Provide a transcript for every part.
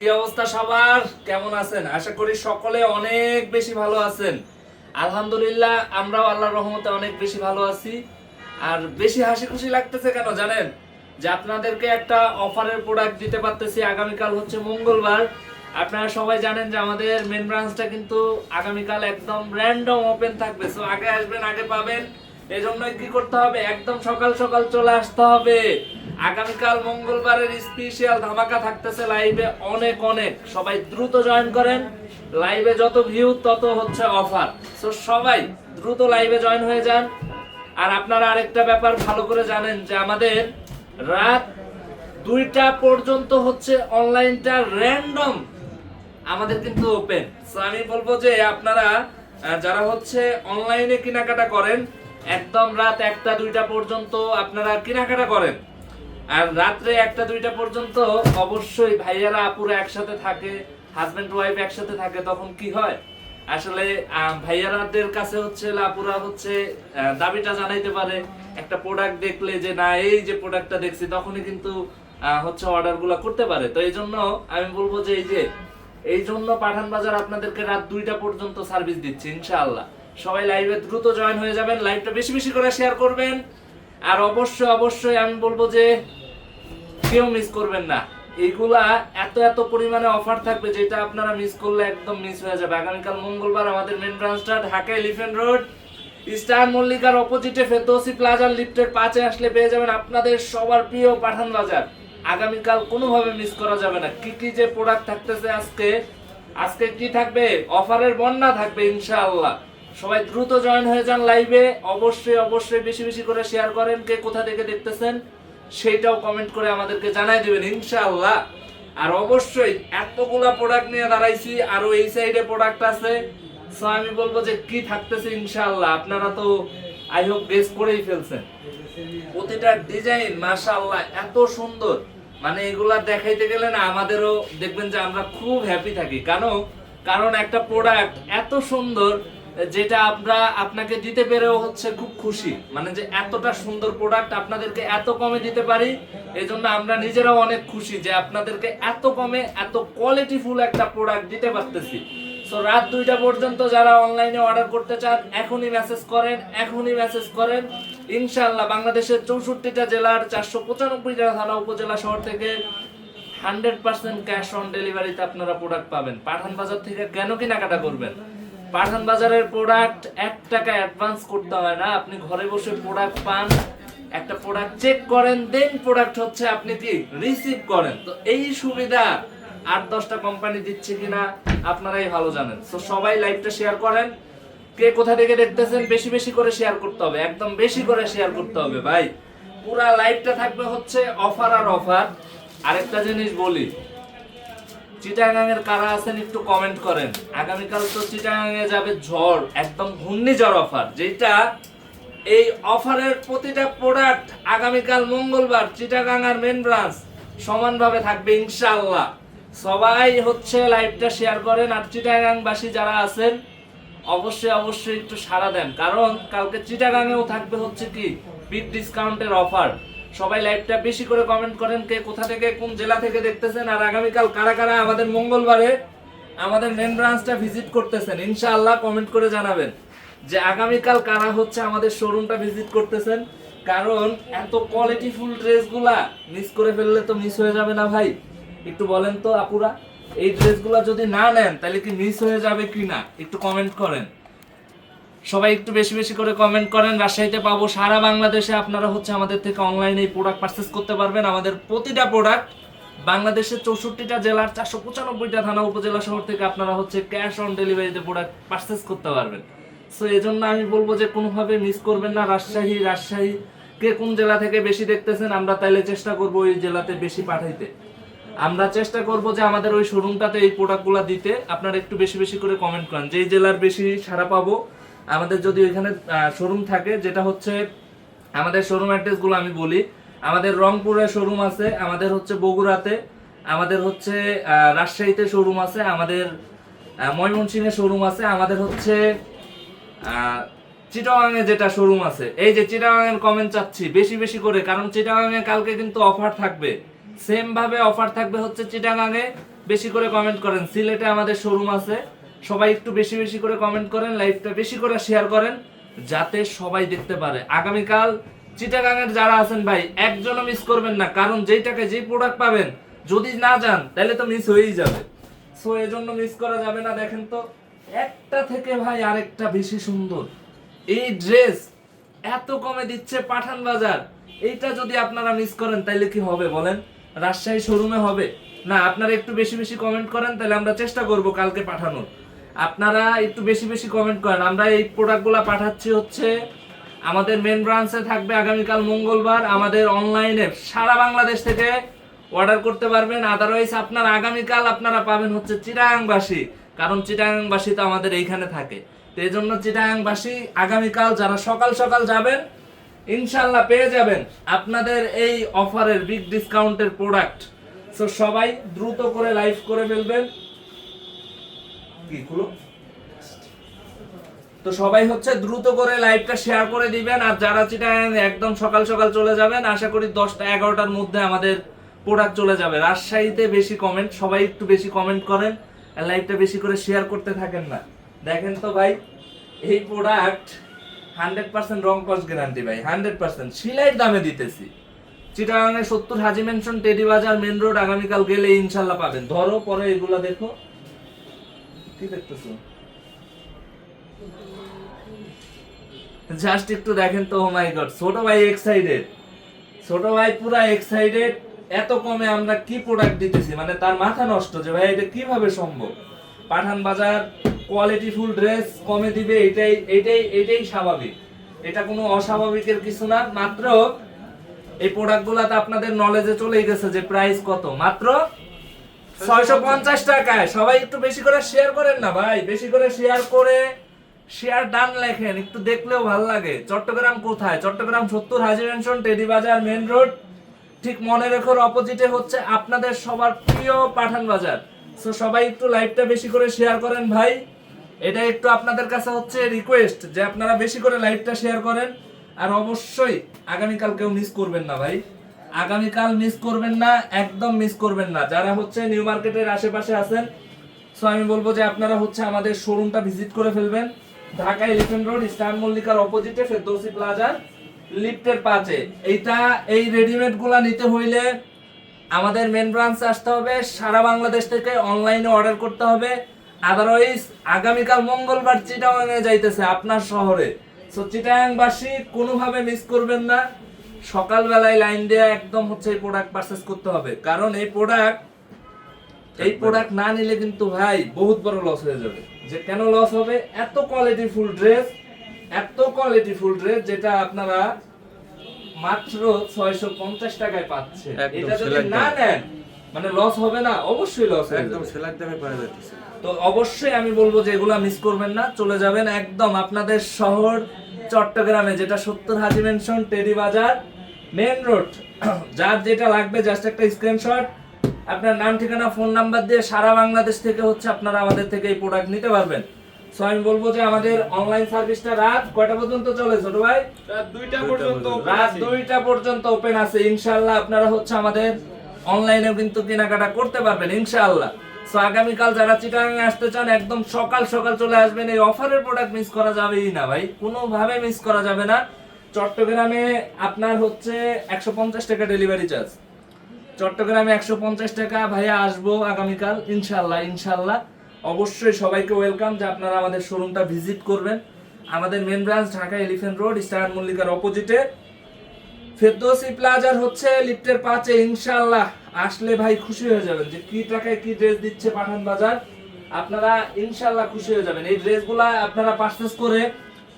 কি অবস্থা সবার? কেমন আছেন? আশা করি সকলে অনেক বেশি ভালো আছেন। আলহামদুলিল্লাহ, আমরাও আল্লাহর রহমতে অনেক বেশি ভালো আছি। আর বেশি হাসি খুশি লাগতেছে কেন জানেন? যে আপনাদেরকে একটা অফারের প্রোডাক্ট দিতে পারতেছি, আগামীকাল হচ্ছে মঙ্গলবার। আপনারা সবাই জানেন যে আমাদের মেন ব্রাঞ্চটা কিন্তু আগামীকাল একদম র্যান্ডম ওপেন থাকবে। সো আগে আসবেন, আগে পাবেন। এই জন্যই কি করতে হবে? একদম সকাল সকাল চলে আসতে হবে। আগামীকাল মঙ্গলবারের স্পেশাল ধামাকা থাকতেছে লাইভে অনেক অনেক। সবাই দ্রুত জয়েন করেন। লাইভে যত ভিউ তত হচ্ছে অফার সো সবাই দ্রুত লাইভে জয়েন হয়ে যান। আর আপনারা আরেকটা ব্যাপার ভালো করে জানেন যে আমাদের রাত দুইটা পর্যন্ত হচ্ছে অনলাইনটা র্যান্ডম আমাদের কিন্তু ওপেন সো আমি বলব যে আপনারা যারা হচ্ছে অনলাইনে কেনাকাটা করেন একদম রাত একটা, দুইটা পর্যন্ত আপনারা কেনাকাটা করেন। আর রাত্রে একটা, দুইটা পর্যন্ত অবশ্যই ভাইয়ারা আপুরা একসাথে থাকে হাজবেন্ড ওয়াইফ একসাথে থাকে, তখন কি হয়? আসলে ভাইয়ারাদের কাছে হচ্ছে আপুরা হচ্ছে দাবিটা জানাইতে পারে। একটা প্রোডাক্ট দেখলে যে, না, এই যে প্রোডাক্টটা দেখছি, তখনই কিন্তু হচ্ছে অর্ডারগুলো করতে পারে। তো এই জন্য আমি বলব যে, এই যে, এই জন্য পাঠান বাজার আপনাদেরকে রাত দুইটা পর্যন্ত সার্ভিস দিচ্ছে, ইনশাআল্লাহ। সবাই লাইভে দ্রুত জয়েন হয়ে যাবেন লাইভটা বেশি বেশি করে শেয়ার করবেন। আর অবশ্যই অবশ্যই আমি বলব যে কেউ মিস করবেন না। এইগুলা এত এত পরিমাণে অফার থাকবে যেটা আপনারা মিস করলে একদম মিস হয়ে যাবে। আগামীকাল মঙ্গলবার আমাদের মেন ব্রাঞ্চটা ঢাকা এলিফেন্ট রোড স্টার মল্লিকার অপোজিটে ফেতোসি প্লাজার লিফটের পাঁচে আসলে পেয়ে যাবেন আপনাদের সবার প্রিয় পাঠান বাজার। আগামীকাল কোনোভাবে মিস করা যাবে না। কি কি যে প্রোডাক্ট থাকতেছে আজকে আজকে কি থাকবে? অফারের বন্যা থাকবে, ইনশাআল্লাহ। সবাই দ্রুত জয়েন হয়ে যান লাইভে অবশ্যই অবশ্যই বেশি বেশি করে শেয়ার করেন কে কোথা থেকে দেখতেছেন, সেইটাও কমেন্ট করে আমাদেরকে জানাই দিবেন, ইনশাআল্লাহ। আর অবশ্যই এতগুলা প্রোডাক্ট নিয়ে দাঁড়াইছি আরও এই সাইডে প্রোডাক্ট আছে। সো আমি বলব যে কি থাকতেছে ইনশাআল্লাহ, আপনারা তো আই হোপ গেস করেই ফেলছেন। প্রতিটা ডিজাইন মাশাআল্লাহ, এত সুন্দর। মানে এগুলা দেখাইতে গেলে না আমাদেরও দেখবেন যে আমরা খুব হ্যাপি থাকি। কেন? কারণ একটা প্রোডাক্ট এত সুন্দর যেটা আমরা আপনাকে দিতে পেরেও হচ্ছে খুব খুশি। মানে যে এতটা সুন্দর প্রোডাক্ট আপনাদেরকে এত কমে দিতে পারি এই জন্য আমরা নিজেরাও অনেক খুশি যে আপনাদেরকে এত কমে, এত কোয়ালিটিফুল একটা প্রোডাক্ট দিতে পারতেছি। সো রাত দুইটা পর্যন্ত যারা অনলাইনে অর্ডার করতে চান, এখনই মেসেজ করেন, এখনই মেসেজ করেন। ইনশাল্লাহ বাংলাদেশের চৌষট্টিটা জেলার চারশো পঁচানব্বইটা থানা উপজেলা শহর থেকে হান্ড্রেড পার্সেন্ট ক্যাশ অন ডেলিভারিতে আপনারা প্রোডাক্ট পাবেন। পাঠান বাজার থেকে কেন কেনাকাটা করবেন? পাঠান বাজারের প্রোডাক্ট এক টাকা অ্যাডভান্স করতে হয় না। আপনি ঘরে বসে প্রোডাক্ট পান, একটা প্রোডাক্ট চেক করেন দেন প্রোডাক্ট হচ্ছে আপনি কি রিসিভ করেন। তো এই সুবিধা আট দশটা কোম্পানি দিচ্ছে কিনা আপনারাই ভালো জানেন। তো সবাই লাইভটা শেয়ার করেন। কে কোথা থেকে দেখতেছেন, বেশি বেশি করে শেয়ার করতে হবে। একদম বেশি করে শেয়ার করতে হবে। ভাই, পুরা লাইভটা থাকবে হচ্ছে অফার আর অফার আরেকটা জিনিস বলি চিটাগাঙের কারা আছেন একটু কমেন্ট করেন। আগামীকাল তো চিটাগাঙে যাবে ঝড়, একদম ঘূর্ণিঝড় অফার, যেটা এই অফারের প্রতিটা প্রোডাক্ট আগামীকাল মঙ্গলবার চিটাগাং আর মেন ব্রাঞ্চ সমানভাবে থাকবে ইনশাআল্লাহ। সবাই হচ্ছে লাইভটা শেয়ার করেন আর চিটাগাংবাসী যারা আছেন, অবশ্যই অবশ্যই একটু সাড়া দেন। কারণ কালকে চিটাগাঙেও থাকবে হচ্ছে কি বিগ ডিসকাউন্টের অফার সবাই লাইভটা বেশি করে কমেন্ট করেন কে কোথা থেকে, কোন জেলা থেকে দেখতেছেন, আর আগামীকাল কারা কারা আমাদের মঙ্গলবারে আমাদের মেন ব্রাঞ্চটা ভিজিট করতেছেন, ইনশাআল্লাহ কমেন্ট করে জানাবেন যে আগামীকাল কারা হচ্ছে আমাদের শোরুমটা ভিজিট করতেছেন। কারণ এত কোয়ালিটিফুল ড্রেসগুলা মিস করে ফেললে তো মিস হয়ে যাবে না ভাই। একটু বলেন তো আপুরা, এই ড্রেসগুলা যদি না নেন, তাহলে কি মিস হয়ে যাবে কি না একটু কমেন্ট করেন। সবাই একটু বেশি বেশি করে কমেন্ট করেন, রাজশাহীতে পাবো, সারা বাংলাদেশে আপনারা হচ্ছে আমাদের থেকে অনলাইনে এই প্রোডাক্ট পারচেস করতে পারবেন। আমাদের প্রতিটা প্রোডাক্ট বাংলাদেশের চৌষট্টিটা জেলার চারশো পঁচানব্বইটা থানা উপজেলা শহর থেকে আপনারা হচ্ছে ক্যাশ অন ডেলিভারিতে প্রোডাক্ট পারচেস করতে পারবেন। সো এই জন্য আমি বলব যে কোনোভাবে মিস করবেন না রাজশাহী রাজশাহী কে কোন জেলা থেকে বেশি দেখতেছেন, আমরা তাইলে চেষ্টা করব ওই জেলাতে বেশি পাঠাইতে। আমরা চেষ্টা করব যে আমাদের ওই শোরুমটাতে এই প্রোডাক্টগুলো দিতে। আপনারা একটু বেশি বেশি করে কমেন্ট করেন, যেই জেলার বেশি সারা পাবো আমাদের যদি ওইখানে শোরুম থাকে, যেটা হচ্ছে আমাদের শোরুম অ্যাড্রেসগুলো আমি বলি। আমাদের রংপুরে শোরুম আছে, আমাদের হচ্ছে বগুড়াতে, আমাদের হচ্ছে রাজশাহীতে শোরুম আছে, আমাদের ময়মনসিংহে শোরুম আছে, আমাদের হচ্ছে চিটাগাঙে যেটা শোরুম আছে। এই যে চিটাগাঙের কমেন্ট চাচ্ছি, বেশি বেশি করে, কারণ চিটাগাঙে কালকে কিন্তু অফার থাকবে। সেম ভাবে অফার থাকবে হচ্ছে চিটাগাঙে, বেশি করে কমেন্ট করেন। সিলেটে আমাদের শোরুম আছে সবাই একটু বেশি বেশি করে কমেন্ট করেন লাইভটা বেশি করে শেয়ার করেন, যাতে সবাই দেখতে পারে। আগামীকাল চিটাগাঙের যারা আছেন ভাই, একজনও মিস করবেন না, কারণ যেই টাকায় যেই প্রোডাক্ট পাবেন, যদি না যান, তাহলে তো মিস হয়েই যাবে। সো এজন্য মিস করা যাবে না, দেখেন তো, একটা থেকে ভাই আরেকটা বেশি সুন্দর। এই ড্রেস এত কমে দিচ্ছে পাঠান বাজার। এইটা যদি আপনারা মিস করেন তাহলে কি হবে বলেন? রাজশাহী শোরুমে হবে? না, আপনারা একটু বেশি বেশি কমেন্ট করেন তাহলে আমরা চেষ্টা করব কালকে পাঠানোর। আপনারা একটু বেশি বেশি কমেন্ট করেন। আমরা এই প্রোডাক্টগুলো পাঠাচ্ছি হচ্ছে আমাদের মেন ব্রাঞ্চে থাকবে আগামীকাল মঙ্গলবার আমাদের অনলাইনে সারা বাংলাদেশ থেকে অর্ডার করতে পারবেন। আদারওয়াইজ আপনার আগামীকাল আপনারা পাবেন হচ্ছে চিটাগাংবাসী। কারণ চিটাগাংবাসী তো আমাদের এইখানে থাকে। তো এই জন্য চিটাগাংবাসী আগামীকাল যারা সকাল সকাল যাবেন, ইনশাল্লাহ পেয়ে যাবেন আপনাদের এই অফারের বিগ ডিসকাউন্টের প্রোডাক্ট সো সবাই দ্রুত করে লাইভ করে ফেলবেন। কি তো সবাই হচ্ছে দ্রুত করে লাইভটা শেয়ার করে দিবেন, আর যারা চিটাগাং একদম সকাল সকাল চলে যাবেন, আশা করি দশটা এগারোটার মধ্যে আমাদের প্রোডাক্ট চলে যাবে। রাজশাহীতে বেশি কমেন্ট সবাই একটু বেশি কমেন্ট করেন লাইভটা বেশি করে শেয়ার করতে থাকেন না। দেখেন তো ভাই, এই প্রোডাক্ট হান্ড্রেড পার্সেন্ট রং কস্ট গ্যারান্টি ভাই হান্ড্রেড পার্সেন্ট সিলাইয়ের দামে দিতেছি। চিটাগাঙে সত্তর Haji mansion Tedi Bazar main road আগামীকাল গেলে ইনশাল্লাহ পাবেন। ধরো, পরে এগুলো দেখো। কি দেখতেছো? জাস্ট একটু দেখেন তো ও মাই গড ছোট ভাই এক্সাইটেড ছোট ভাই পুরা এক্সাইটেড এত কমে আমরা কি প্রোডাক্ট দিতেছি? মানে তার মাথা নষ্ট যে, ভাই, এটা কীভাবে সম্ভব? পাঠান বাজার কোয়ালিটি ফুল ড্রেস কমে দিবে, এটাই এটাই এটাই স্বাভাবিক। এটা কোনো অস্বাভাবিকের কিছু না, মাত্র এই প্রোডাক্টগুলো তো আপনাদের নলেজে চলে গেছে যে প্রাইস কত। মাত্র ছয়শো পঞ্চাশ টাকায়। সবাই একটু বেশি করে শেয়ার করেন না ভাই। বেশি করে শেয়ার করে শেয়ার ডান লেখেন, একটু দেখলেও ভালো লাগে। চট্টগ্রাম কোথায়? চট্টগ্রাম সত্তর Haji mansion Tedi Bazar main road. ঠিক মনে রেখোর অপোজিটে হচ্ছে আপনাদের সবার প্রিয় পাঠান বাজার। সো সবাই একটু লাইভটা বেশি করে শেয়ার করেন ভাই। এটা একটু আপনাদের কাছে হচ্ছে রিকোয়েস্ট যে আপনারা বেশি করে লাইভটা শেয়ার করেন। আর অবশ্যই আগামীকাল কেউ মিস করবেন না ভাই। আগামীকাল মিস করবেন না, একদম মিস করবেন না। যারা হচ্ছে নিউ মার্কেটের আশেপাশে আছেন সো আমি বলব যে আপনারা হচ্ছে আমাদের শোরুমটা ভিজিট করে ফেলবেন। ঢাকা এলিফেন্ট রোড স্টার মল্লিকার অপোজিটে ফেরদৌসি প্লাজার লিফটের পাশে এইটা, এই রেডিমেডগুলা নিতে হইলে আমাদের মেন ব্রাঞ্চে আসতে হবে, সারা বাংলাদেশ থেকে অনলাইনে অর্ডার করতে হবে। আদারওয়াইজ আগামীকাল মঙ্গলবার চিটাগাংয়ে যাইতেছে আপনার শহরে। সো চিটাগাংবাসী কোনোভাবে মিস করবেন না। সকালবেলায় লাইন দিয়ে একদম হচ্ছে এই প্রোডাক্ট পারচেস করতে হবে। কারণ এই প্রোডাক্ট এই প্রোডাক্ট না নিলে কিন্তু ভাই বহুত বড় লস হয়ে যাবে। যে কেন লস হবে? এত কোয়ালিটি ফুল ড্রেস এত কোয়ালিটি ফুল ড্রেস যেটা আপনারা মাত্র ছয়শো পঞ্চাশ টাকায় পাচ্ছে এটা যদি না নেন মানে লস হবে না অবশ্যই লস একদম সেলাক দামে পাওয়া যাচ্ছে। তো অবশ্যই আমি বলব যে এগুলা মিস করবেন না চলে যাবেন একদম আপনাদের শহর চট্টগ্রামে যেটা সত্তর হাজি মেনশন টেরি বাজার মেন রোড যার যেটা লাগবে জাস্ট একটা স্ক্রিনশট আপনার নাম ঠিকানা ফোন নাম্বার দিয়ে সারা বাংলাদেশ থেকে হচ্ছে আপনারা আমাদের থেকে এই প্রোডাক্ট নিতে পারবেন। সো আমি বলব যে আমাদের অনলাইন সার্ভিসটা রাত কয়টা পর্যন্ত চলে ছোট ভাই? রাত দুইটা পর্যন্ত রাত। দুইটা পর্যন্ত ওপেন আছে। ইনশাআল্লাহ আপনারা হচ্ছে আমাদের অনলাইনেও কিন্তু কেনাকাটা করতে পারবেন ইনশাআল্লাহ। সো আগামীকাল যারা চিটাগাং আসতে চান, একদম সকাল সকাল চলে আসবেন। এই অফারের প্রোডাক্ট মিস করা যাবেই না ভাই। কোনোভাবে মিস করা যাবে না। চট্টগ্রামে আপনার হচ্ছে একশো পঞ্চাশ টাকা ডেলিভারি চার্জ চট্টগ্রামে একশো পঞ্চাশ টাকা ভাইয়া আসব আগামীকাল ইনশাল্লাহ ইনশাল্লাহ অবশ্যই সবাইকে ওয়েলকাম যে আপনারা আমাদের শোরুমটা ভিজিট করবেন। আমাদের main branch Dhaka elephant road star মল্লিকার অপোজিটে ফেরদৌসি প্লাজার হচ্ছে লিফটের পাঁচে ইনশাল্লাহ আসলে ভাই খুশি হয়ে যাবেন যে কি টাকায় কি ড্রেস দিচ্ছে পাঠান বাজার, আপনারা ইনশাল্লাহ খুশি হয়ে যাবেন। এই ড্রেসগুলা আপনারা পারচেস করে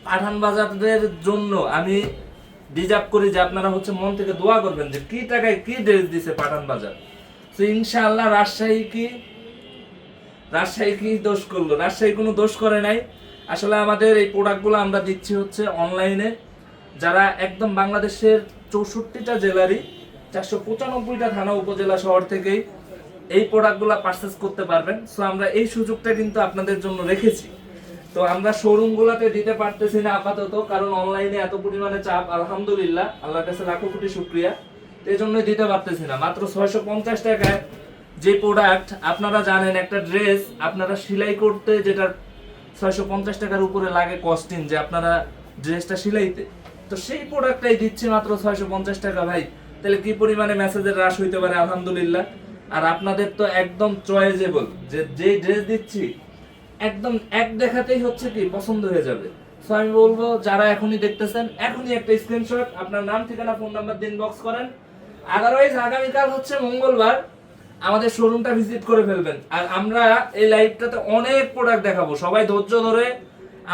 পাঠান বাজারের জন্য আমি ডিজার্ভ করি যে আপনারা হচ্ছে মন থেকে দোয়া করবেন যে কি টাকায় কি ড্রেস দিছে পাঠান বাজার। তো ইনশাল্লাহ রাজশাহী কি রাজশাহী কি দোষ করল? রাজশাহী কোনো দোষ করে নাই। আসলে আমাদের এই প্রোডাক্টগুলো আমরা দিচ্ছি হচ্ছে অনলাইনে যারা একদম বাংলাদেশের চৌষট্টিটা জেলারই চারশো পঁচানব্বইটা থানা উপজেলা শহর থেকেই এই প্রোডাক্টগুলো পারচেস করতে পারবেন। সো আমরা এই সুযোগটা কিন্তু আপনাদের জন্য রেখেছি। তো, আমরা শোরুম গুলাতে দিতে পারতেছি না আপাতত, কারণ অনলাইনে এত পরিমাণে চাপ, আলহামদুলিল্লাহ। আল্লাহর কাছে লাখো কোটি শুক্রিয়া। এই জন্যই দিতে পারতেছি না। মাত্র ছয়শো পঞ্চাশ টাকায় যে প্রোডাক্ট আপনারা জানেন একটা ড্রেস আপনারা সেলাই করতে যেটা ছয়শো পঞ্চাশ টাকার উপরে লাগে কস্টিং যে আপনারা ড্রেসটা সেলাইতে। তো সেই প্রোডাক্টটাই দিচ্ছি মাত্র ছয়শো পঞ্চাশ টাকা, ভাই। তাহলে কি পরিমাণে মেসেজের হ্রাস হইতে পারে? আলহামদুলিল্লাহ। আর আপনাদের তো একদম চয়েজেবল যে যেই ড্রেস দিচ্ছি, একদম এক দেখাতেই হচ্ছে কি পছন্দ হয়ে যাবে। সো আমি বলব, যারা এখনই দেখতেছেন, এখনই একটা স্ক্রিনশট আপনার নাম, ঠিকানা ফোন নাম্বার দিন বক্স করেন। আদারওয়াইজ আগামীকাল হচ্ছে মঙ্গলবার, আমাদের শোরুমটা ভিজিট করে ফেলবেন। আর আমরা এই লাইভটাতে অনেক প্রোডাক্ট দেখাবো। সবাই ধৈর্য ধরে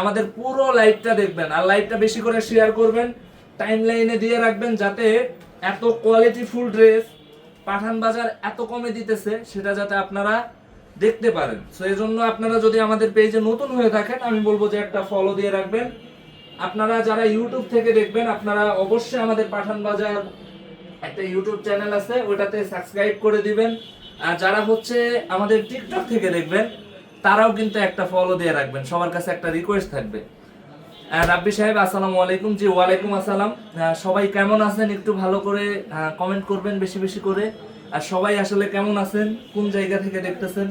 আমাদের পুরো লাইভটা দেখবেন। আর লাইভটা বেশি করে শেয়ার করবেন টাইম লাইনে দিয়ে রাখবেন যাতে এত কোয়ালিটি ফুল ড্রেস পাঠান বাজার এত কমে দিতেছে, সেটা যাতে আপনারা দেখতে পারেন। সো এই জন্য আপনারা যদি আমাদের পেজে নতুন হয়ে থাকেন, আমি বলব যে একটা ফলো দিয়ে রাখবেন। আপনারা যারা ইউটিউব থেকে দেখবেন, আপনারা অবশ্যই আমাদের পাঠান বাজার একটা ইউটিউব চ্যানেল আছে ওটাতে সাবস্ক্রাইব করে দিবেন। আর যারা হচ্ছে আমাদের টিকটক থেকে দেখবেন, তারাও কিন্তু একটা ফলো দিয়ে রাখবেন। সবার কাছে একটা রিকোয়েস্ট থাকবে। রাব্বি সাহেব, আসসালামু আলাইকুম। জি, ওয়ালাইকুম আসসালাম। সবাই কেমন আছেন? একটু ভালো করে কমেন্ট করবেন, বেশি বেশি করে। আর সবাই আসলে কেমন আছেন? কোন জায়গা থেকে দেখতেছেন?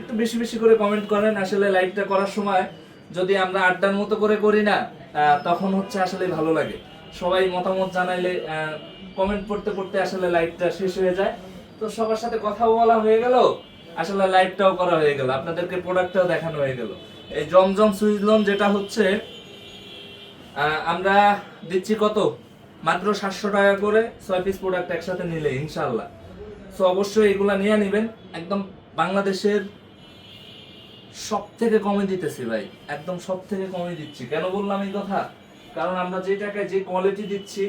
একটু বেশি বেশি করে কমেন্ট করেন। আসলে লাইভটা করার সময় যদি আমরা আড্ডার মতো করে করি না তখন হচ্ছে আসলে ভালো লাগে। সবাই মতামত জানাইলে কমেন্ট পড়তে পড়তে আসলে লাইভটা শেষ হয়ে যায়। তো সবার সাথে কথা বলা হয়ে গেল, আসলে লাইভটাও করা হয়ে গেল। আপনাদেরকে প্রোডাক্টটাও দেখানো হয়ে গেল। এই জমজম সুইজলন যেটা হচ্ছে আমরা দিচ্ছি কত? মাত্র সাতশো টাকা করে ছয় পিস প্রোডাক্ট একসাথে নিলে ইনশাল্লাহ সো অবশ্যই এগুলা নিয়ে নেবেন। একদম বাংলাদেশের সব থেকে কমে দিতেছি ভাই। একদম সব থেকে কমে দিচ্ছি। কেন বললাম এই কথা? কারণ আমরা যে টাকায় যে কোয়ালিটি দিচ্ছি,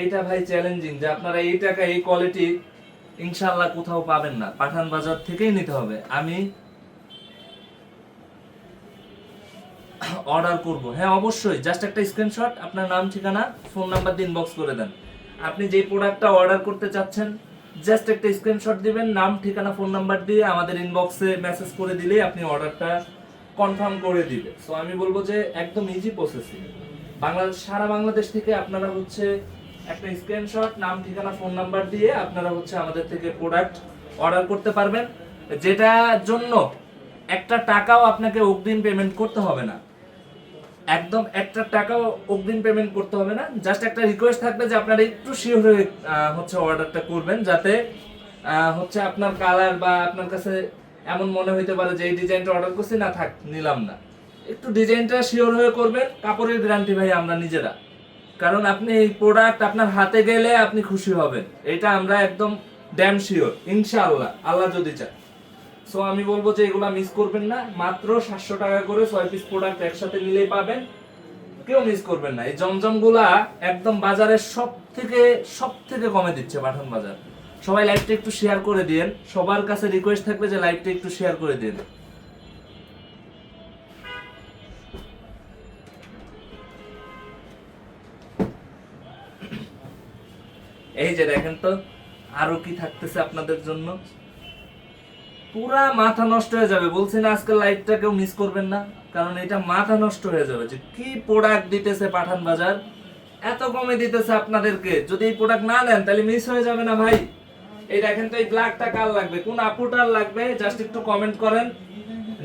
এইটা ভাই চ্যালেঞ্জিং যে আপনারা এই টাকায় এই কোয়ালিটি ইনশাল্লাহ কোথাও পাবেন না। পাঠান বাজার থেকেই নিতে হবে। আমি অর্ডার করব। হ্যাঁ অবশ্যই। জাস্ট একটা স্ক্রিনশট, আপনার নাম, ঠিকানা, ফোন নাম্বার দিয়ে ইনবক্স করে দেন। আপনি যে প্রোডাক্টটা অর্ডার করতে চাচ্ছেন, জাস্ট একটা স্ক্রিনশট দিবেন, নাম, ঠিকানা, ফোন নাম্বার দিয়ে আমাদের ইনবক্সে মেসেজ করে দিলেই আপনি অর্ডারটা কনফার্ম করে দিবে সো আমি বলব যে একদম ইজি প্রসেসিং বাংলাদেশ, সারা বাংলাদেশ থেকে আপনারা হচ্ছে একটা স্ক্রিনশট, নাম, ঠিকানা, ফোন নাম্বার দিয়ে আপনারা হচ্ছে আমাদের থেকে প্রোডাক্ট অর্ডার করতে পারবেন। যেটার জন্য একটা টাকাও আপনাকে অগ্রিম পেমেন্ট করতে হবে না। একদম একটা টাকাও অগ্রিম পেমেন্ট করতে হবে না। জাস্ট একটা রিকোয়েস্ট থাকবে যে আপনারা একটু শিওর হয়ে হচ্ছে অর্ডারটা করবেন যাতে হচ্ছে আপনার কালার বা আপনার কাছে এমন মনে হইতে পারে যে এই ডিজাইনটা অর্ডার করছি, না থাক, নিলাম না। একটু ডিজাইনটা শিওর হয়ে করবেন, কাপড়ের গ্যারান্টি ভাই আমরা নিজেরা। কারণ আপনি এই প্রোডাক্ট আপনার হাতে গেলে আপনি খুশি হবেন। এটা আমরা একদম ড্যাম শিওর ইনশাআল্লাহ, আল্লাহ যদি চায়। সো আমি বলব যে এগুলা মিস করবেন না। মাত্র সাতশো টাকা করে ছয় পিস প্রোডাক্ট একসাথে নিলেই পাবেন। কেউ মিস করবেন না। এই জমজমগুলা একদম বাজারের সব থেকে সব থেকে কমে দিচ্ছে পাঠান বাজার। সবাই লাইভটা একটু শেয়ার করে দিন সবার কাছে রিকোয়েস্ট থাকবে যে লাইভটা একটু শেয়ার করে দিন। এই যে দেখেন তো, আরও কি থাকতেছে আপনাদের জন্য? পুরা মাথা নষ্ট হয়ে যাবে। বলছি না আজকে লাইভটা কেউ মিস করবেন না, কারণ এটা মাথা নষ্ট হয়ে যাবে। যে কি প্রোডাক্ট দিতেছে পাঠান বাজার? এত কমে দিতেছে আপনাদেরকে। যদি এই প্রোডাক্ট না নেন, তাহলে মিস হয়ে যাবে না ভাই। এই দেখেন তো এই ব্ল্যাকটা কার লাগবে? কোন আপুটার লাগবে? জাস্ট একটু কমেন্ট করেন।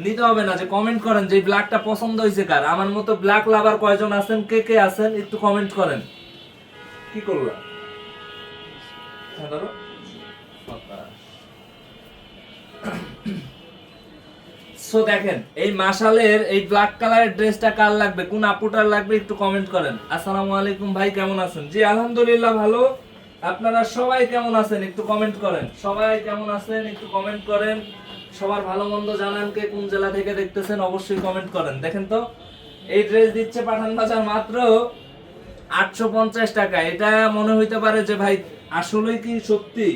নিতে হবে না, যে কমেন্ট করেন যে ব্ল্যাকটা পছন্দ হয়েছে কার। আমার মতো ব্ল্যাক লাভার কয়জন আছেন? কে কে আছেন? একটু কমেন্ট করেন। কি করলাম? সো দেখেন, এই মাশালের এই ব্ল্যাক কালারের ড্রেসটা কার লাগবে? কোন আপুটার লাগবে? একটু কমেন্ট করেন। আসসালামু আলাইকুম ভাই, কেমন আছেন? জি, আলহামদুলিল্লাহ ভালো। আপনারা সবাই কেমন আছেন? একটু কমেন্ট করেন। সবাই কেমন আছেন? একটু কমেন্ট করেন। সবার ভালো মন্দ জানান কে কোন জেলা থেকে দেখতেছেন, অবশ্যই কমেন্ট করেন। দেখেন তো, এই ড্রেস দিচ্ছে পাঠান বাজার মাত্র আটশো পঞ্চাশ টাকা। এটা মনে হইতে পারে যে ভাই, আসলেই কি সত্যি?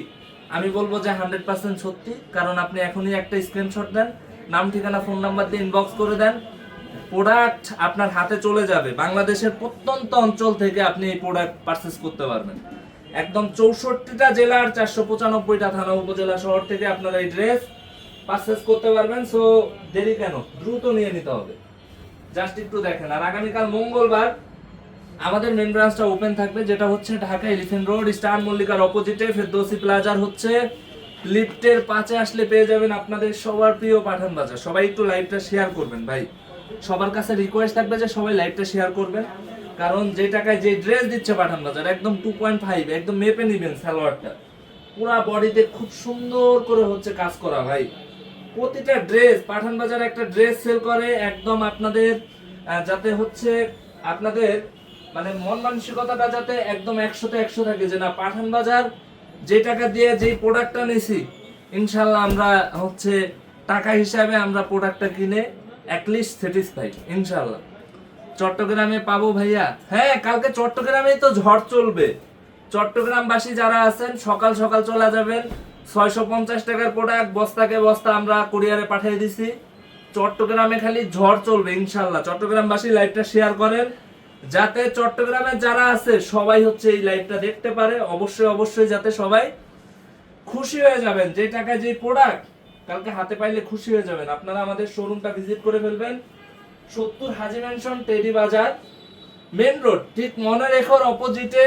আমি বলব যে হান্ড্রেড পার্সেন্ট সত্যি, কারণ আপনি এখনই একটা স্ক্রিনশট দেন, নাম, ঠিকানা ফোন নাম্বার দিয়ে ইনবক্স করে দেন প্রোডাক্ট আপনার হাতে চলে যাবে। বাংলাদেশের প্রত্যন্ত অঞ্চল থেকে আপনি এই প্রোডাক্ট পারচেস করতে পারবেন। একদম চৌষট্টিটা জেলার চারশো পঁচানব্বইটা থানা উপজেলা শহর থেকে আপনারা এই ড্রেস পারচেস করতে পারবেন। সো দেরি কেন? দ্রুত নিয়ে নিতে হবে। জাস্ট একটু দেখেন। আর আগামীকাল মঙ্গলবার আমাদের মেন ব্রাঞ্চটা ওপেন থাকবে, যেটা হচ্ছে ঢাকা এলিফেন্ট রোড স্টার মল্লিকার অপোজিটে ফেরদৌসি প্লাজার হচ্ছে। লিফটের পাঁচে আসলে পেয়ে যাবেন আপনাদের সবার প্রিয় পাঠান বাজার। সবাই একটু লাইভটা শেয়ার করবেন ভাই। সবার কাছে রিকোয়েস্ট থাকবে যে সবাই লাইভটা শেয়ার করবেন। কারণ যে টাকায় যে ড্রেস দিচ্ছে পাঠান বাজার, একদম টু পয়েন্ট ফাইভ একদম মেপে নিবেন সালোয়ারটা। পুরা বডিতে খুব সুন্দর করে হচ্ছে কাজ করা ভাই। প্রতিটা ড্রেস পাঠান বাজার একটা ড্রেস সেল করে, একদম আপনাদের যাতে হচ্ছে আপনাদের মানে মন মানসিকতাটা যাতে একদম একশোতে একশো থাকে যে না, পাঠান বাজার যে টাকা দিয়ে যেই প্রোডাক্টটা নিছি ইনশাল্লাহ আমরা হচ্ছে টাকা হিসাবে আমরা প্রোডাক্টটা কিনে অ্যাটলিস্ট স্যাটিসফাইড ইনশাল্লাহ চট্টগ্রামে পাবো ভাইয়া। হ্যাঁ কালকে চট্টগ্রামেই তো ঝড় চলবে। চট্টগ্রামবাসী যারা আছেন, সকাল সকাল চলে যাবেন। ছয়শো পঞ্চাশ টাকার প্রোডাক্ট বস্তাকে বস্তা আমরা কুরিয়ারে পাঠিয়ে দিছি। চট্টগ্রামে খালি ঝড় চলবে ইনশাল্লাহ চট্টগ্রামবাসী লাইভটা শেয়ার করেন। যাতে চট্টগ্রামে যারা আছে, সবাই হচ্ছে এই লাইভটা দেখতে পারে। অবশ্যই অবশ্যই যাতে সবাই খুশি হয়ে যাবেন। যে টাকায় যে প্রোডাক্ট কালকে হাতে পাইলে খুশি হয়ে যাবেন। আপনারা আমাদের শোরুমটা ভিজিট করে ফেলবেন। সত্তর Haji mansion Tedi Bazar main road ঠিক মনে রেখোর অপোজিটে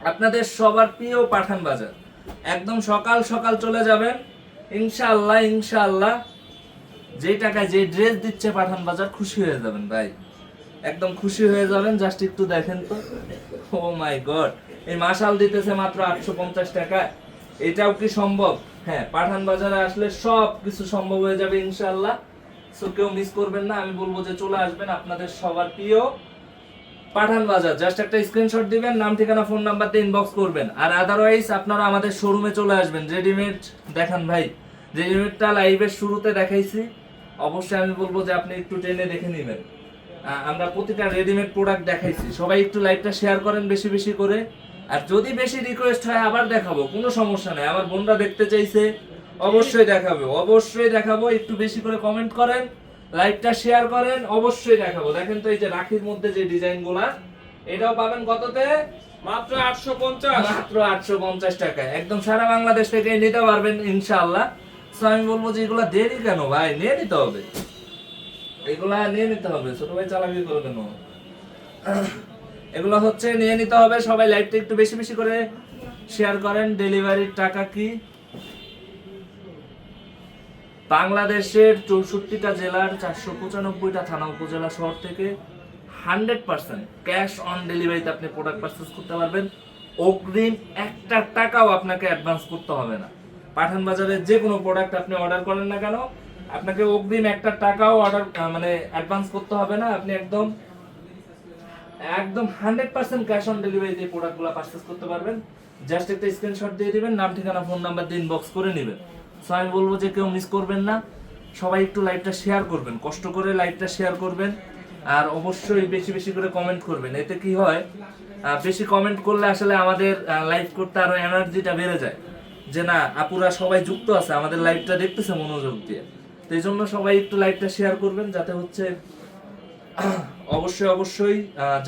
আপনাদের সবার প্রিয় পাঠান বাজার। একদম সকাল সকাল চলে যাবেন। ইনশাআল্লাহ ইনশাআল্লাহ। যে টাকায় যে ড্রেস দিচ্ছে পাঠান বাজার, খুশি হয়ে যাবেন, ভাই। একদম খুশি হয়ে যাবেন জাস্ট একটু দেখেন তো। ও মাই গড এই মাশাল দিতেছে মাত্র আটশো পঞ্চাশ টাকায় এটাও কি সম্ভব? হ্যাঁ পাঠান বাজারে আসলে সব কিছু সম্ভব হয়ে যাবে ইনশাল্লাহ সো কেউ মিস করবেন না, আমি বলব যে চলে আসবেন আপনাদের সবার প্রিয় পাঠান বাজার। জাস্ট একটা স্ক্রিনশট দিবেন, নাম, ঠিকানা ফোন নাম্বার দিয়ে ইনবক্স করবেন। আর আদারওয়াইজ আপনারা আমাদের শোরুমে চলে আসবেন। রেডিমেড দেখান ভাই রেডিমেডটা লাইভের শুরুতে দেখাইছি। অবশ্যই আমি বলব যে আপনি একটু টেনে দেখে নেবেন। আমরা প্রতিটা রেডিমেড প্রোডাক্ট দেখাইছি। সবাই একটু লাইভটা শেয়ার করেন বেশি বেশি করে। আর যদি বেশি রিকোয়েস্ট হয় আবার দেখাবো। কোনো সমস্যা নেই। আমার বোনরা দেখতে চাইছে অবশ্যই দেখাবো। অবশ্যই দেখাবো। একটু বেশি করে কমেন্ট করেন লাইভটা শেয়ার করেন অবশ্যই দেখাবো। দেখেন তো এই যে রাখির মধ্যে যে ডিজাইনগুলা এটাও পাবেন কততে? মাত্র আটশো পঞ্চাশ। মাত্র আটশো পঞ্চাশ টাকায়। একদম সারা বাংলাদেশ থেকে নিতে পারবেন ইনশাআল্লাহ। তো আমি বলব যে এগুলা দেরি কেন? ভাই নিয়ে নিতে হবে। এগুলা নিয়ে নিতে হবে। ছোট ভাই চালাকি করে কেন? এগুলো হচ্ছে নিয়ে নিতে হবে। সবাই লাইভটা একটু বেশি বেশি করে শেয়ার করেন। ডেলিভারির টাকা কি? বাংলাদেশের চৌষট্টিটা জেলার চারশো পঁচানব্বইটা থানা উপজেলা শহর থেকে হান্ড্রেড পার্সেন্ট ক্যাশ অন ডেলিভারিতে আপনি প্রোডাক্ট পারচেস করতে পারবেন। অগ্রিম একটা টাকাও আপনাকে অ্যাডভান্স করতে হবে না। পাঠান বাজারে যে কোনো প্রোডাক্ট আপনি অর্ডার করেন না কেন আপনাকে অগ্রিম একটা টাকাও অর্ডার মানে অ্যাডভান্স করতে হবে না, আপনি একদম একদম hundred percent cash on delivery দিয়ে প্রোডাক্টগুলো পারচেস করতে পারবেন। জাস্ট একটা স্ক্রিনশট দিয়ে দিবেন, নাম, ঠিকানা ফোন নাম্বার দিয়ে ইনবক্স করে নেবেন। সো আমি বলব যে কেউ মিস করবেন না। সবাই একটু লাইভটা শেয়ার করবেন, কষ্ট করে লাইভটা শেয়ার করবেন, আর অবশ্যই বেশি বেশি করে কমেন্ট করবেন। এতে কি হয় বেশি কমেন্ট করলে আসলে আমাদের লাইভ করতে আরও এনার্জিটা বেড়ে যায়। যে না, আপুরা সবাই যুক্ত আছে, আমাদের লাইভটা দেখতেছে মনোযোগ দিয়ে। এই জন্য সবাই একটু লাইভটা শেয়ার করবেন, যাতে হচ্ছে অবশ্যই অবশ্যই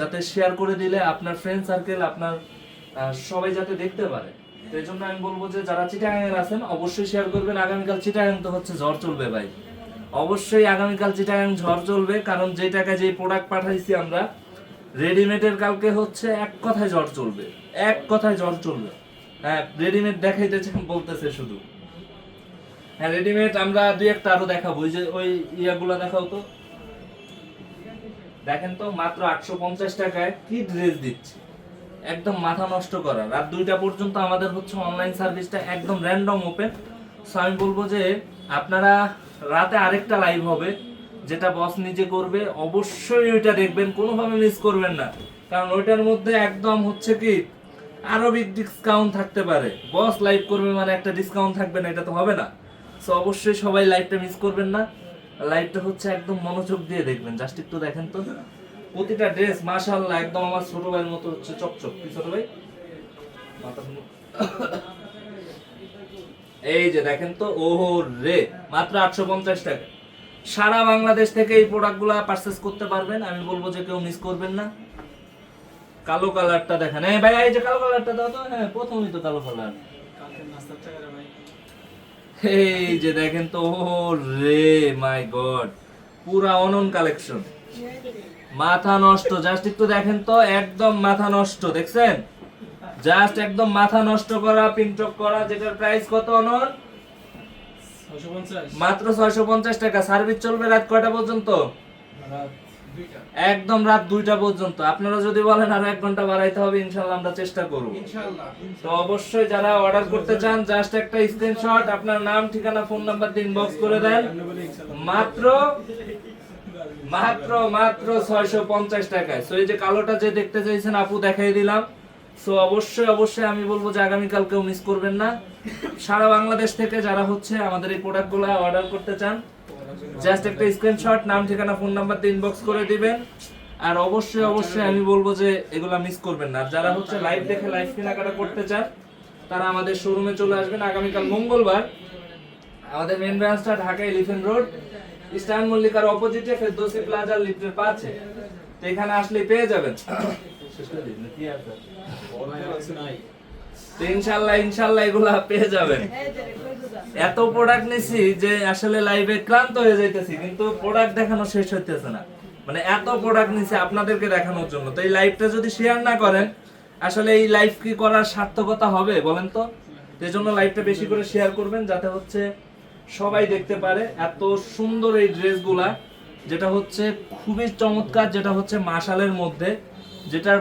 যাতে শেয়ার করে দিলে আপনার ফ্রেন্ড সার্কেল আপনার সবাই যাতে দেখতে পারে। এই জন্য আমি বলব যে যারা চিটাগাঙের আছেন, অবশ্যই শেয়ার করবেন। আগামীকাল চিটাগাং তো হচ্ছে ঝড় চলবে ভাই। অবশ্যই আগামীকাল চিটাগাং ঝড় চলবে, কারণ যে টাকায় যে প্রোডাক্ট পাঠাইছি আমরা রেডিমেডের কালকে হচ্ছে এক কথায় ঝড় চলবে। এক কথায় ঝড় চলবে। হ্যাঁ রেডিমেড দেখাইতেছে বলতেছে শুধু। হ্যাঁ রেডিমেড আমরা দুই একটা আরও দেখাবো। ওই যে, ওই ইয়াগুলো দেখাও তো। দেখেন তো, মাত্র আটশো পঞ্চাশ টাকায় কি ড্রেস দিচ্ছে? একদম মাথা নষ্ট করা রাত দুইটা পর্যন্ত আমাদের হচ্ছে অনলাইন সার্ভিসটা একদম র্যান্ডম ওপেন সো আমি বলব যে, আপনারা রাতে আরেকটা লাইভ হবে, যেটা বস নিজে করবে। অবশ্যই ওইটা দেখবেন, কোনোভাবে মিস করবেন না। কারণ ওইটার মধ্যে একদম হচ্ছে কি, আরও বিগ ডিসকাউন্ট থাকতে পারে। বস লাইভ করবে মানে একটা ডিসকাউন্ট থাকবে না, এটা তো হবে না। সো অবশ্যই সবাই লাইভটা মিস করবেন না। লাইভটা হচ্ছে একদম মনোযোগ দিয়ে দেখবেন। জাস্ট একটু দেখেন তো। প্রতিটা ড্রেস মাশাআল্লাহ, একদম আমার ছোট ভাইয়ের মতো হচ্ছে চকচক। কি ছোট ভাই? এই যে দেখেন তো, ওহো রে, মাত্র আটশো পঞ্চাশ টাকা। সারা বাংলাদেশ থেকে এই প্রোডাক্টগুলো পারচেস করতে পারবেন। আমি বলব যে কেউ মিস করবেন না। কালো কালারটা দেখেন। হ্যাঁ ভাই এই যে কালো কালারটা দাও তো। হ্যাঁ প্রথমই তো কালো কালার এই যে দেখেন তো ও রে মাই গড পুরা অনন কালেকশন। মাথা নষ্ট জাস্ট একটু দেখেন তো একদম মাথা নষ্ট দেখছেন? জাস্ট একদম মাথা নষ্ট করা পিনটক করা যেটার প্রাইস কত পঞ্চাশ। মাত্র ছয়শো পঞ্চাশ টাকা সার্ভিস চলবে রাত কয়টা পর্যন্ত? একদম রাত দুইটা পর্যন্ত। আপনারা যদি বলেন আরও এক ঘণ্টা বাড়াইতে হবে ইনশাল্লাহ আমরা চেষ্টা করব। তো অবশ্যই যারা অর্ডার করতে চান জাস্ট একটা স্ক্রিনশট আপনার নাম ঠিকানা ফোন নাম্বার দিয়ে ইনবক্স করে দেন। মাত্র মাত্র মাত্র ছয়শো পঞ্চাশ টাকায়। সো এই যে কালোটা যে দেখতে চাইছেন আপু দেখাই দিলাম। সো অবশ্যই অবশ্যই আমি বলব যে আগামীকাল কেউ মিস করবেন না। সারা বাংলাদেশ থেকে যারা হচ্ছে আমাদের এই প্রোডাক্টগুলো অর্ডার করতে চান জাস্ট একটা স্ক্রিনশট নাম ঠিকানা ফোন নাম্বার দিয়ে ইনবক্স করে দিবেন। আর অবশ্যই অবশ্যই আমি বলব যে এগুলা মিস করবেন না। যারা হচ্ছে লাইভ দেখে লাইভ কেনাকাটা করতে চান তারা আমাদের শোরুমে চলে আসবেন। আগামীকাল মঙ্গলবার আমাদের মেন ব্রাঞ্চটা ঢাকা এলিফেন্ট রোড ইস্টার্ন মল্লিকার অপোজিটে ফেরদৌসি প্লাজা লিফটের পাশে তো এখানে আসলে পেয়ে যাবেন। তো ইনশাল্লাহ ইনশাল্লাহ এগুলা পেয়ে যাবেন। এত প্রোডাক্ট নিছি যে আসলে লাইভে ক্লান্ত হয়ে যাইতেছি কিন্তু প্রোডাক্ট দেখানো শেষ হইতেছে না। মানে এত প্রোডাক্ট নিছি আপনাদেরকে দেখানোর জন্য। তো এই লাইভটা যদি শেয়ার না করেন আসলে এই লাইভ কি করার সার্থকতা হবে বলেন তো? এই জন্য লাইভটা বেশি করে শেয়ার করবেন যাতে হচ্ছে সবাই দেখতে পারে এত সুন্দর এই ড্রেসগুলা যেটা হচ্ছে খুবই চমৎকার যেটা হচ্ছে মাশালের মধ্যে যেটা